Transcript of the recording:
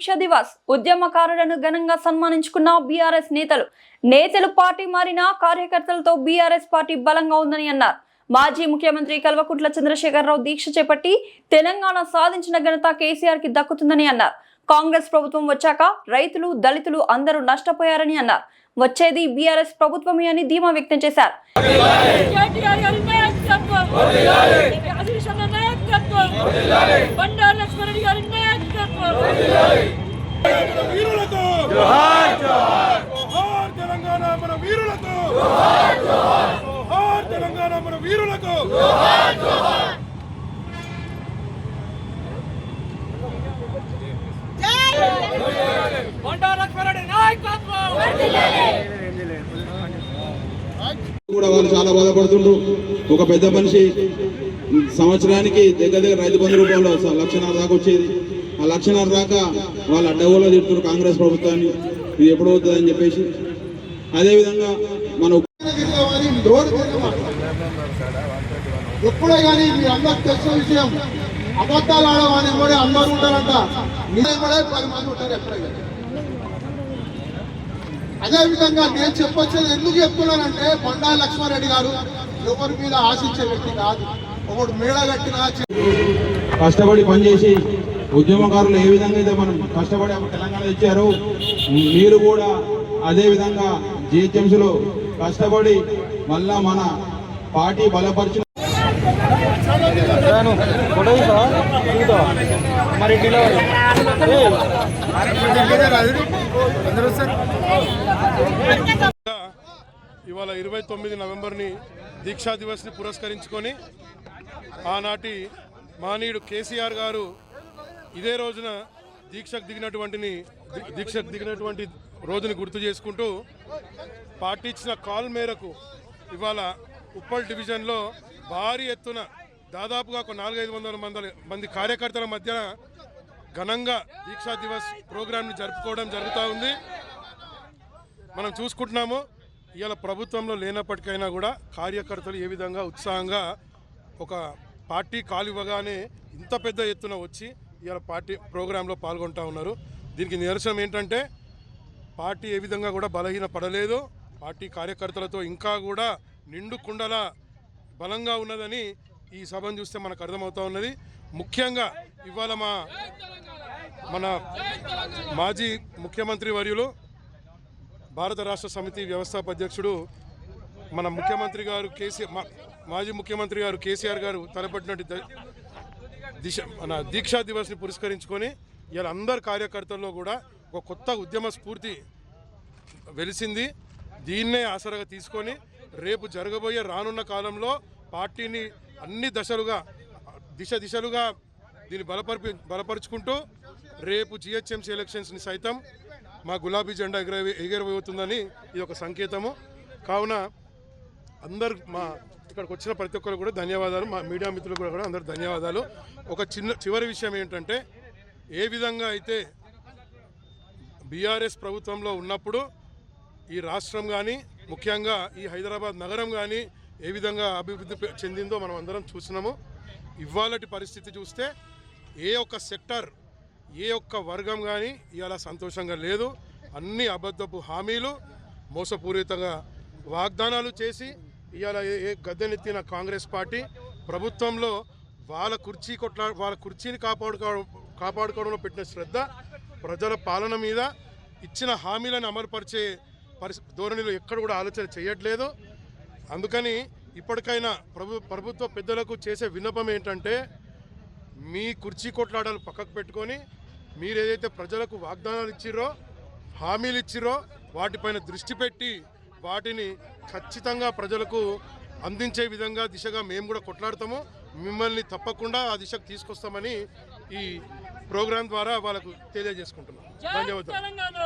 దీక్ష దివస్ ఉద్యమకారులను ఘనంగా సన్మానించుకున్న బీఆర్ఎస్ నేతలు. నేతలు పార్టీ మారినా కార్యకర్తలతో బీఆర్ఎస్ పార్టీ బలంగా ఉందని అన్నారు. మాజీ ముఖ్యమంత్రి కల్వకుంట్ల చంద్రశేఖరరావు దీక్ష చేపట్టి తెలంగాణ సాధించిన ఘనత కేసీఆర్కి దక్కుతుందని అన్నారు. కాంగ్రెస్ ప్రభుత్వం వచ్చాక రైతులు దళితులు అందరూ నష్టపోయారని అన్నారు. వచ్చేది బీఆర్ఎస్ ప్రభుత్వమే అని ధీమా వ్యక్తం చేశారు. బండారు వీరులతో తెలంగాణ మన వీరులతో తెలంగాణ మన వీరులకు కూడా వాళ్ళు చాలా బాధపడుతుండ్రు ఒక పెద్ద మనిషి సంవత్సరానికి దగ్గర దగ్గర రైతు బంధు రూపంలో లక్షణాలు దాకా వచ్చేది. ఆ లక్షన్నర దాకా వాళ్ళు అడ్డగోలో తిడుతున్నారు కాంగ్రెస్ ప్రభుత్వాన్ని. ఇది ఎప్పుడు అవుతుందని చెప్పేసి. అదేవిధంగా మన ఎప్పుడే కానీ మీ అందరికి తెలిసిన విషయం అబద్ధాలు ఆడమని కూడా అందరూ ఉంటారంట. మీరు కూడా పది మంది ఉంటారు ఎప్పుడే కానీ అదే విధంగా నేను చెప్పొచ్చేది ఎందుకు చెప్తున్నానంటే కొండా లక్ష్మారెడ్డి గారు ఎవరి మీద ఆశించే వ్యక్తి కాదు. ఒకడు మేడ కట్టినా కష్టపడి పనిచేసి ఉద్యమకారులు ఏ విధంగా అయితే మనం కష్టపడి తెలంగాణ ఇచ్చారో మీరు కూడా అదే విధంగా జిహెచ్ఎంసీలో కష్టపడి మళ్ళా మన పార్టీ బలపరిచిన ఇవాళ ఇరవై తొమ్మిది నవంబర్ని దీక్షా దివస్ని పురస్కరించుకొని ఆనాటి మానీయుడు కేసీఆర్ గారు ఇదే రోజున దీక్షకు దిగినటువంటిని దీక్షకు దిగినటువంటి రోజుని గుర్తు చేసుకుంటూ పార్టీ ఇచ్చిన కాల్ మేరకు ఇవాళ ఉప్పల్ డివిజన్లో భారీ ఎత్తున దాదాపుగా ఒక నాలుగైదు వందల మంది మంది కార్యకర్తల మధ్య ఘనంగా దీక్షా దివస్ ప్రోగ్రాంని జరుపుకోవడం జరుగుతూ ఉంది. మనం చూసుకుంటున్నాము ఇవాళ ప్రభుత్వంలో లేనప్పటికైనా కూడా కార్యకర్తలు ఏ విధంగా ఉత్సాహంగా ఒక పార్టీ కాలు ఇవ్వగానే ఇంత పెద్ద ఎత్తున వచ్చి ఇవాళ పార్టీ ప్రోగ్రాంలో పాల్గొంటూ ఉన్నారు. దీనికి నిదర్శనం ఏంటంటే పార్టీ ఏ విధంగా కూడా బలహీన పడలేదు. పార్టీ కార్యకర్తలతో ఇంకా కూడా నిండు కుండల బలంగా ఉన్నదని ఈ సభను చూస్తే మనకు అర్థమవుతా ఉన్నది. ముఖ్యంగా ఇవాళ మా మన మాజీ ముఖ్యమంత్రి వర్యులు భారత రాష్ట్ర సమితి వ్యవస్థాపధ్యక్షుడు మన ముఖ్యమంత్రి గారు కేసీఆర్ మాజీ ముఖ్యమంత్రి గారు కేసీఆర్ గారు తలపెట్టినట్టు దిశ మన దీక్షా దివస్ని పురస్కరించుకొని ఇలా అందరు కార్యకర్తల్లో కూడా ఒక కొత్త ఉద్యమ స్ఫూర్తి వెలిసింది. దీన్నే ఆసరాగా తీసుకొని రేపు జరగబోయే రానున్న కాలంలో పార్టీని అన్ని దశలుగా దిశ దిశలుగా దీన్ని బలపరి బలపరుచుకుంటూ రేపు జిహెచ్ఎంసీ ఎలక్షన్స్ని సైతం మా గులాబీ జెండా ఎగర ఎగరబోతుందని ఇది ఒక సంకేతము. కావున అందరు మా ఇక్కడికి వచ్చిన ప్రతి ఒక్కరు కూడా ధన్యవాదాలు. మా మీడియా మిత్రులు కూడా అందరు ధన్యవాదాలు. ఒక చిన్న చివరి విషయం ఏంటంటే ఏ విధంగా అయితే బీఆర్ఎస్ ప్రభుత్వంలో ఉన్నప్పుడు ఈ రాష్ట్రం కానీ ముఖ్యంగా ఈ హైదరాబాద్ నగరం కానీ ఏ విధంగా అభివృద్ధి చెందిందో మనం అందరం చూసినాము. ఇవాళటి పరిస్థితి చూస్తే ఏ ఒక్క సెక్టర్ ఏ ఒక్క వర్గం కానీ ఇవాళ సంతోషంగా లేదు. అన్ని అబద్ధపు హామీలు మోసపూరితంగా వాగ్దానాలు చేసి ఇవాళ ఏ- గద్దెనెత్తిన కాంగ్రెస్ పార్టీ ప్రభుత్వంలో వాళ్ళ కుర్చీ కొట్లా వాళ్ళ కుర్చీని కాపాడుకోవడం కాపాడుకోవడంలో పెట్టిన శ్రద్ధ ప్రజల పాలన మీద ఇచ్చిన హామీలను అమలుపరిచే పరిస్థి ధోరణిలో ఎక్కడ కూడా ఆలోచన చేయట్లేదు. అందుకని ఇప్పటికైనా ప్రభు ప్రభుత్వ పెద్దలకు చేసే విన్నపం ఏంటంటే మీ కుర్చీ కొట్లాడాలు పక్కకు పెట్టుకొని మీరు ఏదైతే ప్రజలకు వాగ్దానాలు ఇచ్చిరో హామీలు ఇచ్చిరో వాటిపైన దృష్టి పెట్టి వాటిని ఖచ్చితంగా ప్రజలకు అందించే విధంగా దిశగా మేము కూడా కొట్లాడతాము. మిమ్మల్ని తప్పకుండా ఆ దిశకు తీసుకొస్తామని ఈ ప్రోగ్రాం ద్వారా వాళ్ళకు తెలియజేసుకుంటున్నాం. ధన్యవాదాలు. తెలంగాణ!